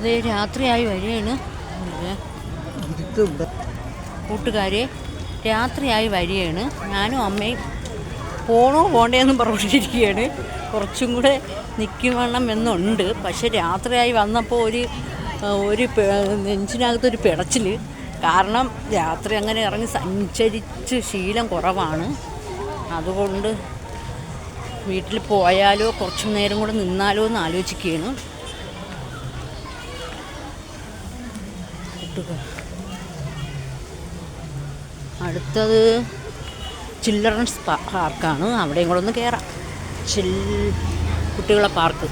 ഇത് രാത്രിയായി വരികയാണ്. കൂട്ടുകാരെ രാത്രിയായി വരികയാണ്. ഞാനും അമ്മയും പോണോ പോണ്ടേന്നും പറഞ്ഞിരിക്കുകയാണ് കുറച്ചും കൂടെ നിൽക്കണം എന്നുണ്ട്. പക്ഷെ രാത്രിയായി വന്നപ്പോൾ ഒരു ഒരു നെഞ്ചിനകത്തൊരു പിടച്ചിൽ കാരണം രാത്രി അങ്ങനെ ഇറങ്ങി സഞ്ചരിച്ച് ശീലം കുറവാണ്. അതുകൊണ്ട് വീട്ടിൽ പോയാലോ കുറച്ചു നേരം കൂടെ നിന്നാലോ എന്ന് ആലോചിക്കുകയാണ്. കൂട്ടുകാർ അടുത്തത് ചിൽഡ്രൻസ് പാർക്കാണ്. അവിടെയും കൂടെ ഒന്ന് കയറാം ചിൽ കുട്ടികളെ പാർക്ക്.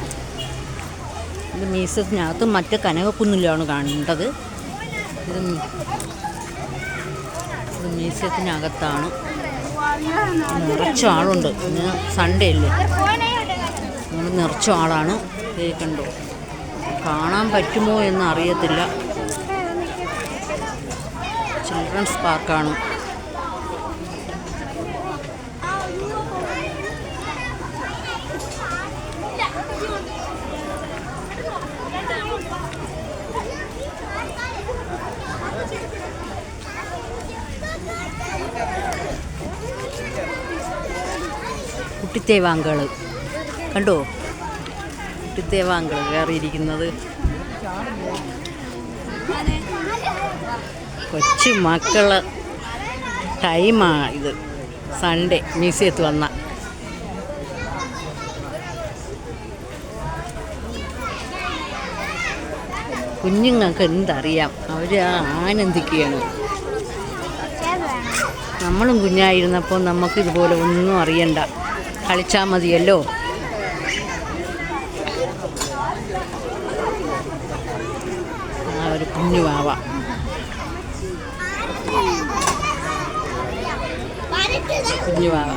ഇത് മീസസിനകത്ത് മറ്റേ കനകക്കുന്നിലാണ് കാണേണ്ടത് ഇത് ഇത് മ്യൂസിയത്തിനകത്താണ് നിറച്ച ആളുണ്ട്. ഇന്ന് സൺഡേ അല്ലേ? നമ്മൾ നിറച്ച ആളാണ്. കേൾക്കണ്ടോ കണ്ടോ. കാണാൻ പറ്റുമോ എന്ന് അറിയത്തില്ല. ചിൽഡ്രൻസ് പാർക്കാണ് കുട്ടിത്തേവാങ്കൾ കണ്ടോ? കുട്ടിത്തേവാങ്കൾ കയറിയിരിക്കുന്നത്. കൊച്ചു മക്കൾ ടൈമാണ് ഇത്. സൺഡേ മ്യൂസിയത്ത് വന്ന. കുഞ്ഞുങ്ങൾക്ക് എന്തറിയാം? അവർ ആനന്ദിക്കുകയാണ്. നമ്മളും കുഞ്ഞായിരുന്നപ്പോൾ നമുക്ക് ഇതുപോലെ ഒന്നും അറിയണ്ട. കളിച്ചാൽ മതിയല്ലോ. ആ ഒരു കുഞ്ഞു കുഞ്ഞു വാവ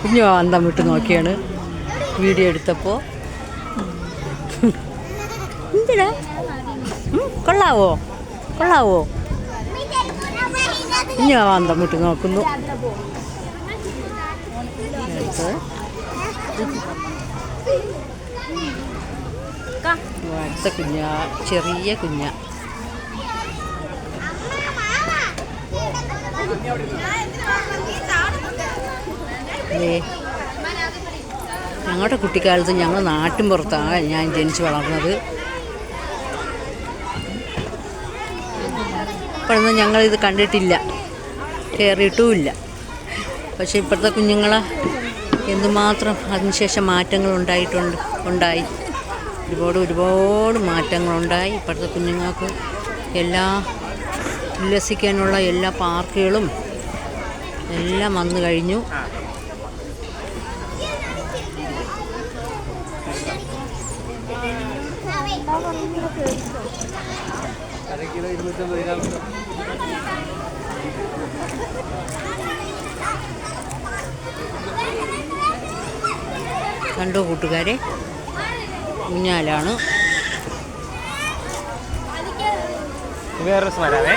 കുഞ്ഞു അന്തം വിട്ട് നോക്കിയാണ് വീഡിയോ എടുത്തപ്പോൾ എന്തിനാ? കൊള്ളാവോ? കൊള്ളാവോ? കുഞ്ഞു വാവ അന്തം വിട്ട് നോക്കുന്നു. അടുത്ത കുഞ്ഞ ചെറിയ കുഞ്ഞ. ഞങ്ങളുടെ കുട്ടിക്കാലത്ത് ഞങ്ങൾ നാട്ടിൻ പുറത്താണ് ഞാൻ ജനിച്ചു വളർന്നത്. ഇപ്പോഴൊന്നും ഞങ്ങളിത് കണ്ടിട്ടില്ല. കയറിയിട്ടുമില്ല പക്ഷേ ഇപ്പോഴത്തെ കുഞ്ഞുങ്ങൾ എന്തുമാത്രം അതിനുശേഷം മാറ്റങ്ങൾ ഉണ്ടായിട്ടുണ്ട് ഉണ്ടായി. ഒരുപാട് ഒരുപാട് മാറ്റങ്ങളുണ്ടായി. ഇപ്പോഴത്തെ കുഞ്ഞുങ്ങൾക്ക് എല്ലാ ഉല്ലസിക്കാനുള്ള എല്ലാ പാർക്കുകളും എല്ലാം വന്നു കഴിഞ്ഞു. കണ്ടോ കൂട്ടുകാരെ? ഊഞ്ഞാലാണ്. വേറെ രസം വരാവേ